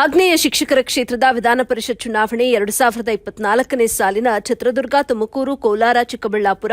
ಆಗ್ನೇಯ ಶಿಕ್ಷಕರ ಕ್ಷೇತ್ರದ ವಿಧಾನ ಪರಿಷತ್ ಚುನಾವಣೆ ಎರಡು ಸಾವಿರದ ಇಪ್ಪತ್ನಾಲ್ಕನೇ ಸಾಲಿನ ಚಿತ್ರದುರ್ಗ ತುಮಕೂರು, ಕೋಲಾರ, ಚಿಕ್ಕಬಳ್ಳಾಪುರ,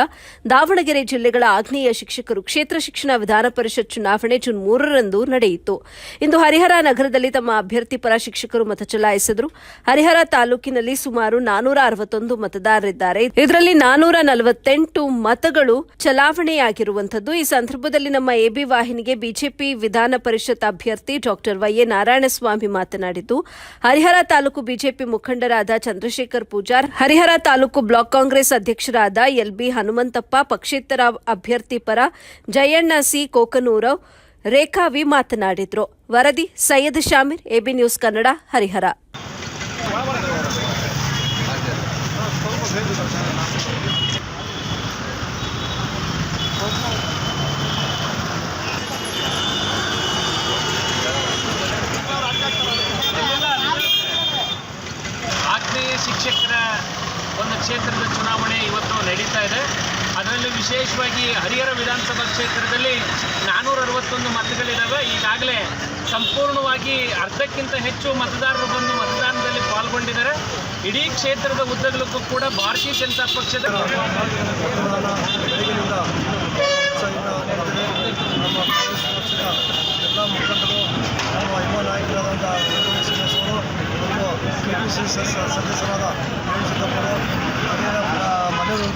ದಾವಣಗೆರೆ ಜಿಲ್ಲೆಗಳ ಆಗ್ನೇಯ ಶಿಕ್ಷಕರು ಕ್ಷೇತ್ರ ಶಿಕ್ಷಣ ವಿಧಾನ ಪರಿಷತ್ ಚುನಾವಣೆ ಜೂನ್ ಮೂರರಂದು ನಡೆಯಿತು. ಇಂದು ಹರಿಹರ ನಗರದಲ್ಲಿ ತಮ್ಮ ಅಭ್ಯರ್ಥಿ ಪರ ಶಿಕ್ಷಕರು ಮತ ಚಲಾಯಿಸಿದರು. ಹರಿಹರ ತಾಲೂಕಿನಲ್ಲಿ ಸುಮಾರು ನಾನೂರ ಅರವತ್ತೊಂದು ಮತದಾರರಿದ್ದಾರೆ. ಇದರಲ್ಲಿ ನಾನೂರ ನಲವತ್ತೆಂಟು ಮತಗಳು ಚಲಾವಣೆಯಾಗಿರುವಂತದ್ದು ಈ ಸಂದರ್ಭದಲ್ಲಿ ನಮ್ಮ ಎಬಿ ವಾಹಿನಿಗೆ ಬಿಜೆಪಿ ವಿಧಾನ ಪರಿಷತ್ ಅಭ್ಯರ್ಥಿ ಡಾಕ್ಟರ್ ಎ ನಾರಾಯಣಸ್ವಾಮಿ ಮಾತನಾಡಿದ್ದು ಹರಿಹರ ತಾಲೂಕು ಬಿಜೆಪಿ ಮುಖಂಡರಾದ ಚಂದ್ರಶೇಖರ್ ಪೂಜಾರ್, ಹರಿಹರ ತಾಲೂಕು ಬ್ಲಾಕ್ ಕಾಂಗ್ರೆಸ್ ಅಧ್ಯಕ್ಷರಾದ ಎಲ್ಬಿ ಹನುಮಂತಪ್ಪ, ಪಕ್ಷೇತರ ಅಭ್ಯರ್ಥಿ ಪರ ಜಯಣ್ಣ ಸಿ ಕೋಕನೂರವ್, ರೇಖಾ ವಿ ಮಾತನಾಡಿದ್ರು. ವರದಿ Syed Shamir, A B news Kannada, Harihara ಆಗ್ನೇಯ ಶಿಕ್ಷಕರ ಒಂದು ಕ್ಷೇತ್ರದ ಚುನಾವಣೆ ಇವತ್ತು ನಡೀತಾ ಇದೆ. ಅದರಲ್ಲಿ ವಿಶೇಷವಾಗಿ ಹರಿಹರ ವಿಧಾನಸಭಾ ಕ್ಷೇತ್ರದಲ್ಲಿ ನಾನ್ನೂರ ಅರವತ್ತೊಂದು ಮತಗಳಿದ್ದಾವೆ ಈಗಾಗಲೇ ಸಂಪೂರ್ಣವಾಗಿ ಅರ್ಧಕ್ಕಿಂತ ಹೆಚ್ಚು ಮತದಾರರು ಬಂದು ಮತದಾನದಲ್ಲಿ ಪಾಲ್ಗೊಂಡಿದ್ದಾರೆ. ಇಡೀ ಕ್ಷೇತ್ರದ ಉದ್ದಗಲಕ್ಕೂ ಕೂಡ ಭಾರತೀಯ ಜನತಾ ಪಕ್ಷದ ಎಲ್ಲ ಸದಸ್ಯರಾದ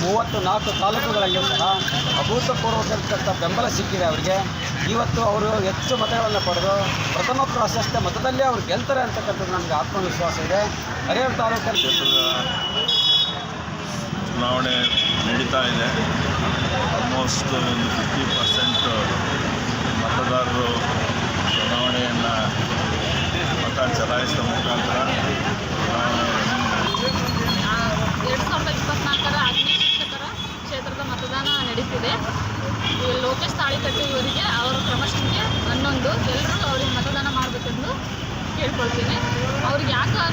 ಮೂವತ್ತು ನಾಲ್ಕು ತಾಲೂಕುಗಳಲ್ಲಿ ಸಹ ಅಭೂತಪೂರ್ವಕರ್ತಕ್ಕಂಥ ಬೆಂಬಲ ಸಿಕ್ಕಿದೆ ಅವರಿಗೆ. ಇವತ್ತು ಅವರು ಹೆಚ್ಚು ಮತಗಳನ್ನು ಪಡೆದು ಪ್ರಥಮ ಪ್ರಾಶಸ್ತ್ಯ ಮತದಲ್ಲೇ ಅವರು ಗೆಲ್ತಾರೆ ಅಂತಕ್ಕಂಥದ್ದು ನನಗೆ ಆತ್ಮವಿಶ್ವಾಸ ಇದೆ. ಹರಿಹರ ತಾಲೂಕಲ್ಲಿ ಚುನಾವಣೆ ನಡೀತಾ ಇದೆ. ಆಲ್ಮೋಸ್ಟ್ ಒಂದು ಫಿಫ್ಟಿ ಪರ್ಸೆಂಟ್ ಮತದಾರರು ಚುನಾವಣೆಯನ್ನು ಮತ ಚಲಾಯಿಸಿದ ನಡೀತಿದೆ. ಲೋಕೇಶ್ ತಾಳಿಕಟ್ಟು ಇವರಿಗೆ ಅವರ ಕ್ರಮಶಿಕ್ಷೆ ಹನ್ನೊಂದು. ಎಲ್ಲರೂ ಅವ್ರಿಗೆ ಮತದಾನ ಮಾಡಬೇಕೆಂದು ಕೇಳ್ಕೊಳ್ತೀನಿ. ಅವ್ರಿಗೆ ಯಾಕೆ